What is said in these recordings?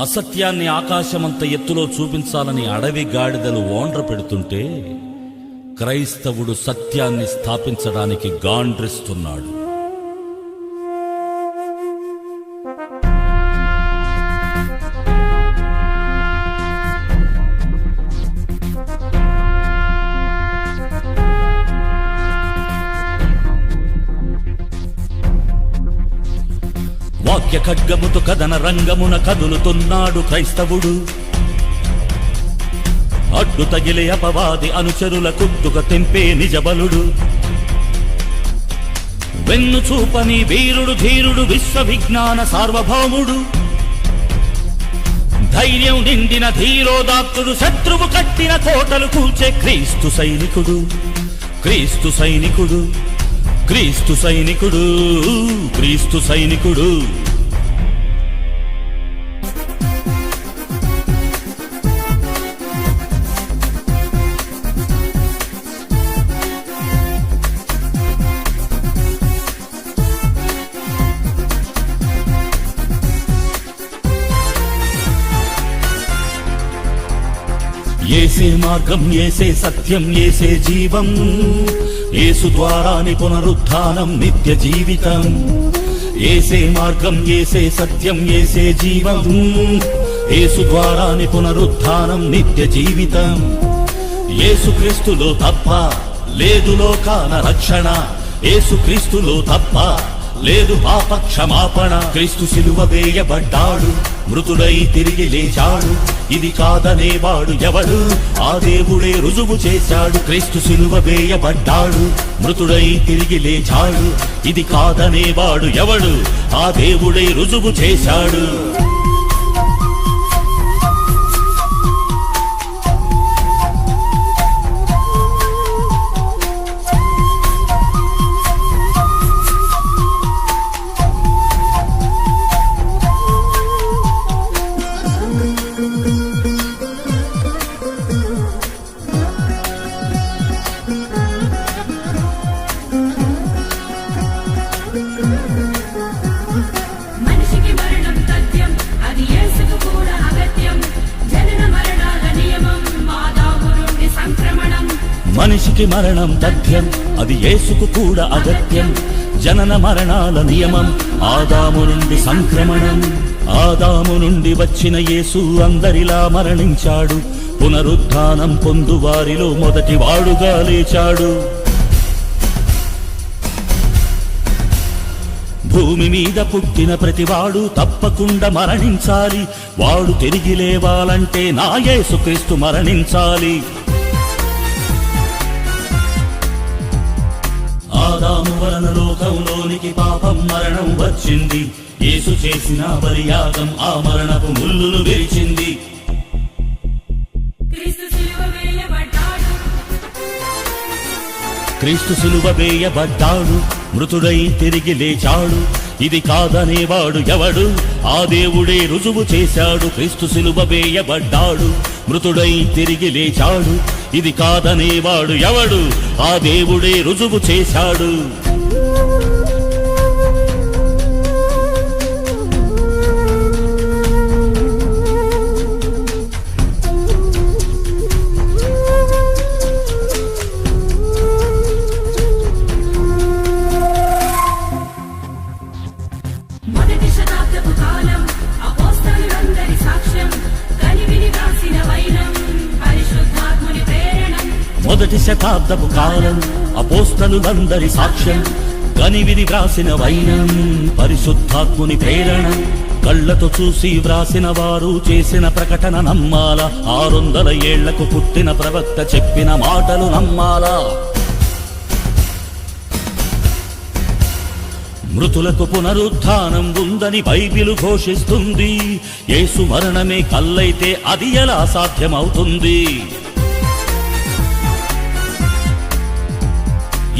అసత్యాన్ని ఆకాశమంత ఎత్తులో చూపించాలని అడవి గాడిదలు ఓండ్ర పెడుతుంటే క్రైస్తవుడు సత్యాన్ని స్థాపించడానికి గాండ్రిస్తున్నాడు. వాక్య ఖడ్గముతో కథన రంగమున కదులుతున్నాడు క్రైస్తవుడు. అడ్డు తగిలే అపవాది అనుచరుల కుద్దుక తెంపే నిజబలుడు. వెన్ను చూపని వీరుడు ధీరుడు విశ్వవిజ్ఞాన సార్వభౌముడు. ధైర్యం నిండిన ధీరోదాత్తుడు శత్రువు కట్టిన కోటలు కూల్చే క్రీస్తు సైనికుడు. క్రీస్తు సైనికుడు. క్రీస్తు సైనికుడు. క్రీస్తు సైనికుడు. ఏసే మార్గం ఏసే సత్యం ఏసే జీవం. ఏసు ద్వారాని పునరుద్ధానం నిత్య జీవితం. ఏసే మార్గం ఏసే సత్యం ఏసే జీవం. ఏసు ద్వారాని పునరుద్ధానం నిత్య జీవితం. యేసుక్రీస్తులో తప్ప లేదు లోకాన రక్షణ. యేసుక్రీస్తులో తప్ప లేదు పాప క్షమాపణ క్రీస్తు సిలువ వేయబడ్డాడు. మృతుడై తిరిగి లేచాడు. ఇది కాదనేవాడు ఎవడు? ఆ దేవుడే రుజువు చేశాడు. క్రీస్తు సిలువ వేయబడ్డాడు. మృతుడై తిరిగి లేచాడు. ఇది కాదనేవాడు ఎవడు? ఆ దేవుడే రుజువు చేశాడు. మనిషికి మరణం తథ్యం అది యేసుకు కూడా అగత్యం. జనన మరణాల నియమం ఆదాము నుండి సంక్రమణం. ఆదాము నుండి వచ్చిన యేసు అందరిలా మరణించాడు. పునరుద్ధానం పొందు వారిలో మొదటి వాడుగా లేచాడు. భూమి మీద పుట్టిన ప్రతివాడు తప్పకుండా మరణించాలి. వాడు తిరిగి లేవాలంటే నా యేసుక్రీస్తు మరణించాలి. వలన లోకంలోనికి పాపం మరణం వచ్చింది. యేసు చేసిన బలియాగం ఆ మరణపు ముల్లులు విరిచింది. క్రీస్తు సిలువ వేయబడ్డాడు. క్రీస్తు సిలువ వేయబడ్డాడు. మృతుడై తిరిగి లేచాడు. ఇది కాదనేవాడు ఎవడు? ఆ దేవుడే రుజువు చేశాడు. క్రీస్తు సిలువ వేయబడ్డాడు. మృతుడై తిరిగి లేచాడు. ఇది కాదనేవాడు ఎవడు? ఆ దేవుడే రుజువు చేశాడు. మొదటి శతాబ్దపు కాలం అపోస్తలులందరి సాక్ష్యం గనివిది వ్రాసిన వైనం పరిశుద్ధాత్ముని ప్రేరణ కళ్ళతో చూసి వ్రాసిన వారు చేసిన ప్రకటన నమ్మాల ఆరొందల ఏళ్ళకు పుట్టిన ప్రవక్త చెప్పిన మాటలు నమ్మాలా. మృతులకు పునరుద్ధానం ఉందని బైబిలు ఘోషిస్తుంది ఏసు మరణమే కల్లైతే అది ఎలా సాధ్యమవుతుంది?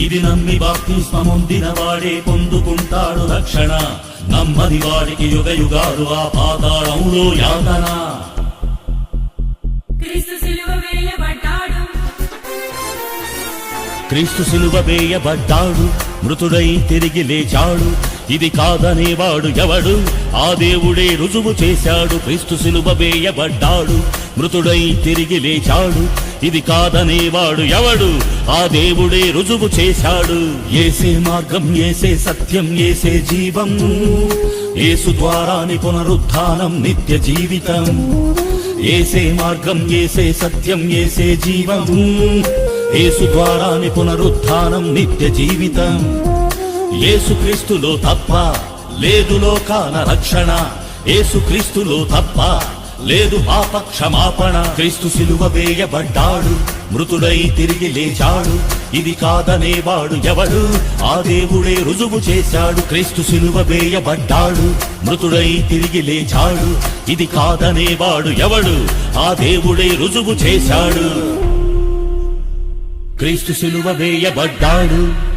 ఇది నమ్మి బాప్తిస్మముందిన వాడే పొందుకుంటాడు రక్షణ. నమ్మది వాడికి యుగ యుగాలు ఆ పాతాళంలో యాతన. క్రీస్తు క్రీస్తు సిలువ వేయబడ్డాడు. మృతుడై తిరిగి లేచాడు. ఇది కాదనేవాడు ఎవడు? ఆ దేవుడే రుజువు చేశాడు. క్రీస్తు సిలువ వేయబడ్డాడు. మృతుడై తిరిగి లేచాడు. ఇది కాదనేవాడు ఎవడు? ఆ దేవుడే రుజువు చేశాడు. ఏసే మార్గం ఏసే సత్యం ఏసే జీవం. ఏసు ద్వారాని పునరుత్థానం నిత్య జీవితం. ఏసే మార్గం ఏసే సత్యం ఏసే జీవం. ఏసు ద్వారాని పునరుత్థానం నిత్య జీవితం. యేసుక్రీస్తులో తప్ప లేదు లోకాన రక్షణ. యేసుక్రీస్తులో తప్ప లేదు పాప క్షమాపణ క్రీస్తు సిలువ వేయబడ్డాడు మృతుడై తిరిగి లేచాడు. ఇది కాదనేవాడు ఎవడు? ఆ దేవుడే రుజువు చేశాడు క్రీస్తు సిలువ వేయబడ్డాడు మృతుడై తిరిగి లేచాడు. ఇది కాదనేవాడు ఎవడు? ఆ దేవుడే రుజువు చేశాడు. క్రీస్తు సిలువ వేయబడ్డాడు.